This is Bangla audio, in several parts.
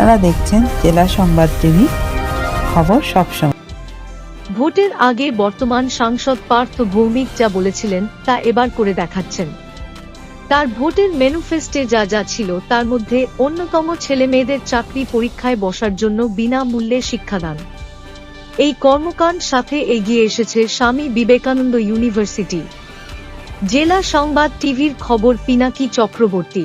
আপনারা দেখছেন জেলা সংবাদ টিভি, খবর সবসময়। ভোটের আগে বর্তমান সাংসদ পার্থ ভৌমিক যা বলেছিলেন, তা এবার করে দেখাচ্ছেন। তার ভোটের ম্যানিফেস্টে যা যা ছিল, তার মধ্যে অন্যতম ছেলে মেয়েদের চাকরি পরীক্ষায় বসার জন্য বিনামূল্যে শিক্ষাদান। এই কর্মকাণ্ড সাথে এগিয়ে এসেছে স্বামী বিবেকানন্দ ইউনিভার্সিটি। জেলা সংবাদ টিভির খবর পিনাকি চক্রবর্তী।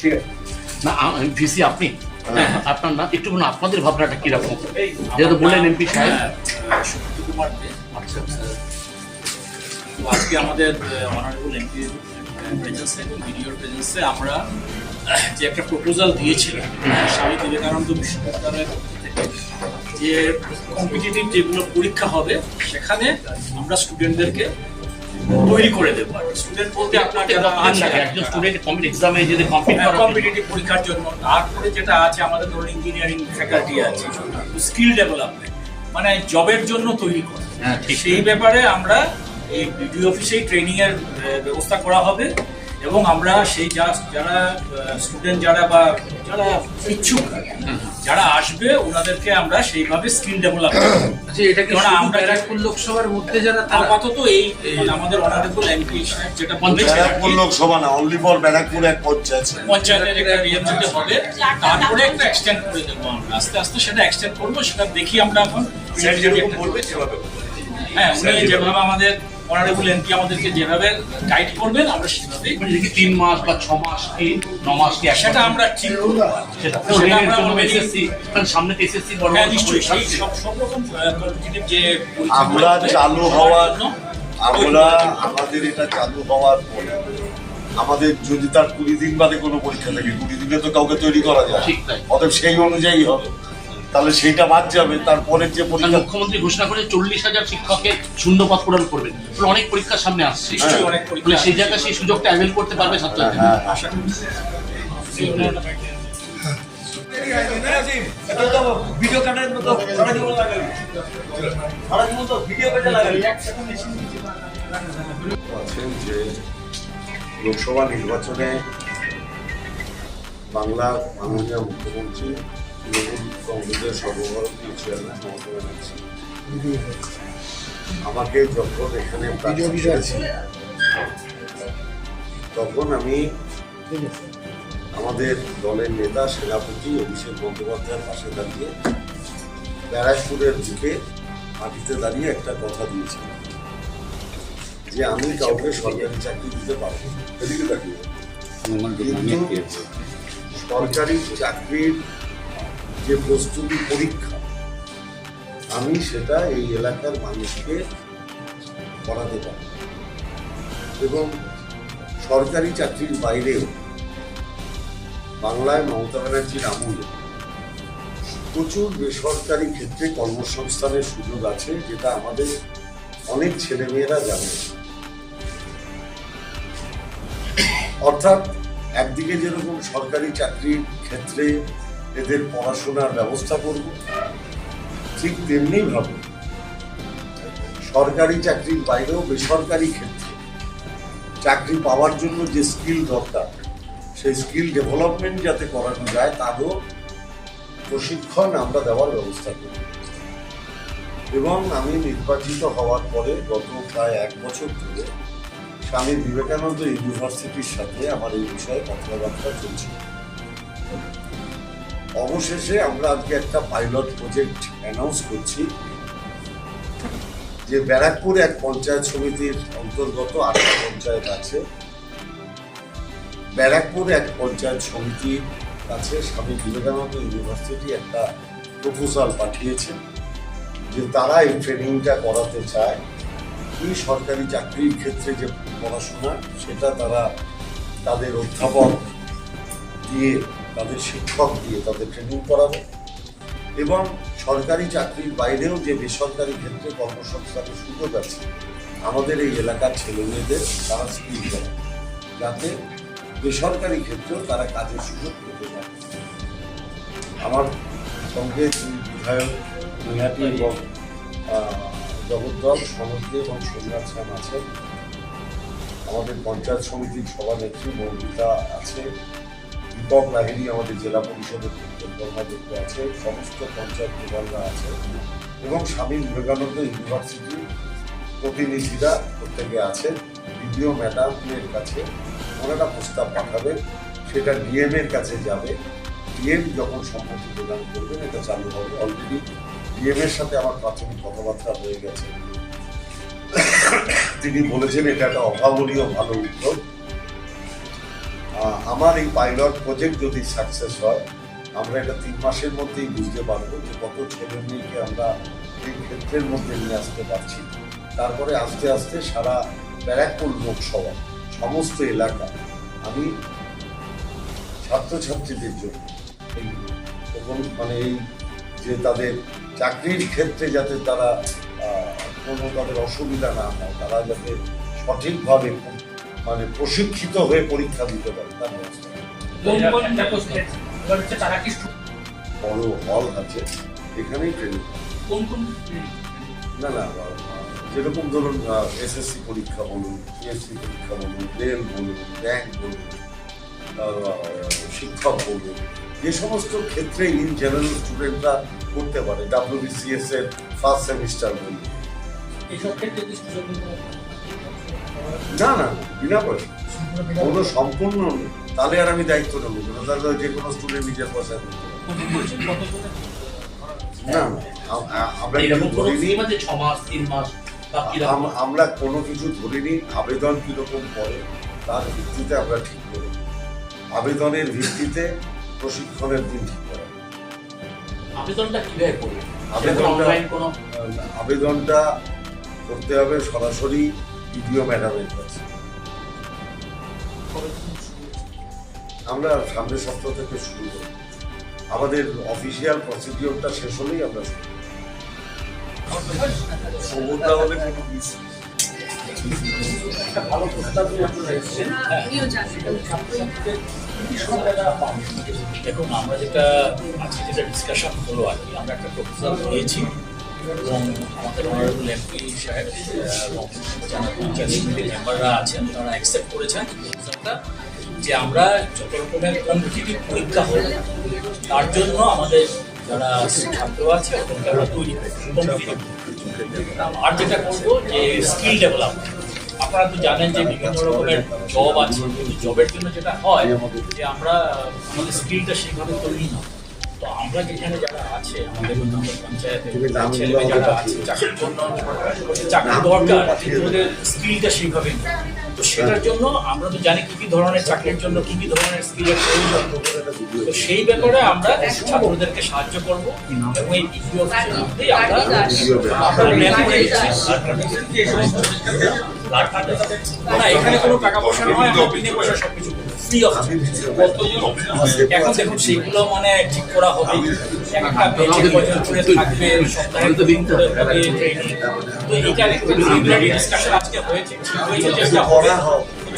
ঠিক আছে। না ভিসি আপনি? আপনার না একটু আপনাদের ভাবনাটা কীরকম? যেহেতু বললেন এমপি সাহেব। কুমার আচ্ছা তো আজকে আমাদের অনারেবল এমপি প্রেজেন্সে এবং ভিডিওর প্রেজেন্সে আমরা যে একটা প্রপোজাল দিয়েছিলাম স্বামী বিবেকানন্দ বিশ্ববিদ্যালয়ের থেকে যে কম্পিটিটিভ যেগুলো পরীক্ষা হবে সেখানে আমরা স্টুডেন্টদেরকে তৈরি করে দেবো আর স্টুডেন্ট বলতে আপনার যারা আছে একজন স্টুডেন্ট কম্পিট এক্সামে যদি কম্পিট কম্পিটিটিভ পরীক্ষার জন্য। তারপরে যেটা আছে আমাদের ধরুন ইঞ্জিনিয়ারিং ফ্যাকাল্টি আছে স্কিল ডেভেলপমেন্ট মানে জবের জন্য তৈরি করা। হ্যাঁ, সেই ব্যাপারে আমরা এই বিডিও অফিসেই ট্রেনিং এর ব্যবস্থা করা হবে। এবং আমরা সেই যা- যারা স্টুডেন্ট যারা বা যারা ইচ্ছুক যারা আসবে ওনাদেরকে আমরা সেইভাবে স্কিল ডেভেলপ আচ্ছা এটা কি আমরা- লোকসভার মধ্যে যারা তারা? আপাতত এই এই আমাদের অনারেবল এমপি যেটা ব্যারাকপুর লোকসভা না অনলি ফর ব্যারাকপুর এক পঞ্চায়েত। পঞ্চায়েতের একটা হবে। তারপরে একটা এক্সটেন্ড করে দেবো আমরা। আস্তে আস্তে সেটা এক্সটেন্ড করব সেটা দেখি আমরা এখন। স্যার যেরকম বলবে সেভাবে হ্যাঁ উনি যেভাবে আমাদের অনারেবল এমপি আমাদেরকে যেভাবে গাইড করবেন আমরা সেভাবেই মানে তিন মাস বা ছ মাস কি ন মাস কি সেটা আমরা ঠিক এসএসসি সামনে তো এসএসসি বড় হ্যাঁ রকম যে আমরা চালু হওয়ার আমরা আমাদের এটা চালু হওয়ার পরে আমাদের যদি তার কুড়ি দিন বাদে কোনো পরীক্ষা থাকে কুড়ি দিনে তো কাউকে তৈরি করা যায়। ঠিক অতএব সেই অনুযায়ী হবে। তাহলে সেইটা বাদ যাবে তারপরে যে পরীক্ষা মুখ্যমন্ত্রী ঘোষণা করে চল্লিশ হাজার শিক্ষকের শূন্যপদ পূরণ করবেন। ফলে অনেক পরীক্ষার সামনে আসছে। নিশ্চয়ই অনেক পরীক্ষা ফলে সেই। জায়গায় সেই সুযোগটা অ্যাভেল করতে পারবে ছাত্রছাত্রী হ্যাঁ আশা করছি। আছেন যে লোকসভা নির্বাচনে বাংলা মাননীয় মুখ্যমন্ত্রী কংগ্রেসের সর্বভারতীয় চেয়ারম্যান মমতা ব্যানার্জি আমাকে যখন এখানে তখন আমি আমাদের দলের নেতা সেনাপতি অভিষেক বন্দ্যোপাধ্যায়ের পাশে দাঁড়িয়ে ব্যারাকপুরের বুকে মাটিতে দাঁড়িয়ে একটা কথা দিয়েছিলাম যে আমি কাউকে সরকারি চাকরি দিতে পারব। এদিকে কিন্তু সরকারি চাকরির যে প্রস্তুতি পরীক্ষা, আমি সেটা এই এলাকার মানুষকে করাতে পারি এবং সরকারি চাকরির বাইরেও বাংলায় মমতা ব্যানার্জির আমলে প্রচুর বেসরকারি ক্ষেত্রে কর্মসংস্থানের সুযোগ আছে, যেটা আমাদের অনেক ছেলেমেয়েরা জানে। অর্থাৎ একদিকে যেরকম সরকারি চাকরির ক্ষেত্রে এদের পড়াশোনার ব্যবস্থা করব। ঠিক তেমনি ভাবে সরকারি চাকরির বাইরেও বেসরকারি ক্ষেত্রে চাকরি পাওয়ার জন্য যে স্কিল দরকার, সেই স্কিল ডেভেলপমেন্ট যাতে করানো যায়, তারও প্রশিক্ষণ আমরা দেওয়ার ব্যবস্থা করি এবং আমি নির্বাচিত হওয়ার পরে গত প্রায় এক বছর ধরে স্বামী বিবেকানন্দ ইউনিভার্সিটির সাথে আমার এই বিষয়ে কথাবার্তা চলছে। অবশেষে আমরা আজকে একটা পাইলট প্রজেক্ট অ্যানাউন্স করছি, যে ব্যারাকপুর এক পঞ্চায়েত সমিতির অন্তর্গত আটটা পঞ্চায়েত আছে। ব্যারাকপুর এক পঞ্চায়েত সমিতির কাছে স্বামী বিবেকানন্দ ইউনিভার্সিটি একটা প্রপোজাল পাঠিয়েছে, যে তারা এই ট্রেনিংটা করাতে চায়। কি সরকারি চাকরির ক্ষেত্রে যে পড়াশোনা, সেটা তারা তাদের অধ্যাপক দিয়ে তাদের শিক্ষক দিয়ে তাদের ট্রেনিং করাবে এবং সরকারি চাকরির বাইরেও যে বেসরকারি ক্ষেত্রে কর্মসংস্থানের সুযোগ আছে, আমাদের এই এলাকার ছেলে মেয়েদের তারা স্কিল দেয়, যাতে বেসরকারি ক্ষেত্রেও তারা কাজের সুযোগ পেতে পারে। আমার সঙ্গে দুই বিধায়ক নৈহাটি এবং জগদ্দল সমুদ্র এবং সোমনাথ শ্যাম আছেন। আমাদের পঞ্চায়েত সমিতির সভানেত্রী মৌমিতা আছে। দীপক লাহিড়ী আমাদের জেলা পরিষদের কর্মাধ্যক্ষ আছে, সমস্ত পঞ্চায়েত প্রধানরা আছে, এবং স্বামী বিবেকানন্দ ইউনিভার্সিটির প্রতিনিধিরা প্রত্যেকে আছেন বিডিও ম্যাডামের কাছে ওনারা প্রস্তাব পাঠাবেন, সেটা ডিএম এর কাছে যাবে। ডিএম যখন সম্মতি প্রদান করবেন, এটা চালু হবে অলরেডি ডিএম এর সাথে আমার প্রাথমিক কথাবার্তা হয়ে গেছে। তিনি বলেছেন এটা একটা অভাবনীয় ভালো উদ্যোগ। আমার এই পাইলট প্রজেক্ট যদি সাকসেস হয়, আমরা এটা তিন মাসের মধ্যেই বুঝতে পারব যে কত ছেলে মেয়েকে আমরা এই ক্ষেত্রের মধ্যে নিয়ে আসতে পারছি। তারপরে আস্তে আস্তে সারা ব্যারাকপুর লোকসভা, সমস্ত এলাকা, আমি ছাত্রছাত্রীদের জন্য এই মানে এই যে তাদের চাকরির ক্ষেত্রে যাতে তারা কোনো তাদের অসুবিধা না হয়, তারা যাতে সঠিকভাবে মানে প্রশিক্ষিত হয়ে পরীক্ষা দিতে পারে তার বড় হল আছে এখানেই ট্রেনিং না না যেরকম ধরুন এসএসসি পরীক্ষা বলুন পিএসসি পরীক্ষা বলুন রেল বলুন ব্যাংক বলুন শিক্ষক বলুন যে সমস্ত ক্ষেত্রে ইন জেনারেল স্টুডেন্টরা করতে পারে ডাব্লিউবিসিএস এর ফার্স্ট সেমিস্টার বলুন। এইসব ক্ষেত্রে? না না বিনা পয়সা কোনো সম্পূর্ণ। তাহলে আর আমি দায়িত্ব নেব তাহলে যে কোনো স্টুডেন্ট নিজের পয়সা না আমরা কোনো আমরা কিছু ধরিনি। আবেদন কীরকম পড়ে তার ভিত্তিতে আমরা ঠিক করি। আবেদনের ভিত্তিতে প্রশিক্ষণের দিন ঠিক করা। আবেদনটা কীভাবে করবে? আবেদনটা- আবেদনটা করতে হবে সরাসরি বিডিও ম্যাডামের কাছে আমরা সামনের সপ্তাহ থেকে শুরু করি। আমাদের অফিসিয়াল প্রসিডিওরটা শেষ হলেই আমরা শুরু করি। সমুদ্রা হলে কোনো মিস নেই। দেখুন আমরা যেটা আজকে যেটা ডিসকাশন হলো আর কি আমরা একটা প্রপোজাল দিয়েছি। এবং আমাদের এমপি সাহেব এবং যারা পঞ্চায়েত সমিতির মেম্বাররা আছেন, তারা অ্যাকসেপ্ট করেছেন। যে আমরা যত রকমের পরীক্ষা হবে তার জন্য আমাদের যারা ছাত্র আছে আমরা তৈরি আর যেটা করব, যে স্কিল ডেভেলপমেন্ট আপনারা তো জানেন যে বিভিন্ন রকমের জব আছে জবের জন্য যেটা হয়, যে আমরা, আমাদের স্কিলটা সেইভাবে তৈরি না। তো আমরা যেখানে যারা আছে আমাদের পঞ্চায়েতে যারা আছে চাকরির জন্য চাকরি দরকার ওদের স্কিলটা সেইভাবে তো সেটার জন্য আমরা তো জানি কি কি ধরনের চাকরির জন্য কি কি ধরনের স্কিলের প্রয়োজন। তো সেই ব্যাপারে আমরা ছাত্রদেরকে সাহায্য করব এবং এই অফিসের আমরা আমরা ল্যাব না এখানে কোনো টাকা পয়সা নয় আমরা বিনা পয়সা সবকিছু ফ্রি অফ এখন দেখুন সেগুলো মানে ঠিক করা হবে একটা বেঁচে কয়জন করে থাকবে সপ্তাহে তো এটা একটু ডিসকাশন আজকে হয়েছে ঠিক হয়েছে যে হবে।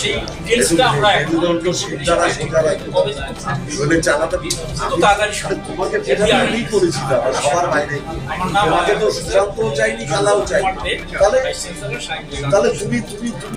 সেই ডিটেলসটা আমরা এখন মেরুদণ্ড শিরদাঁড়া সোজা রাখতে হবে। নইলে চালাতে তো তাড়াতাড়ি শুরু তোমাকে যেটা আমি করেছিলাম সবার বাইরে। গিয়ে। আমার নাম তোমাকে তো সুশান্ত চাইনি খেলাও চাইনি। তাহলে তাহলে তুমি তুমি তুমি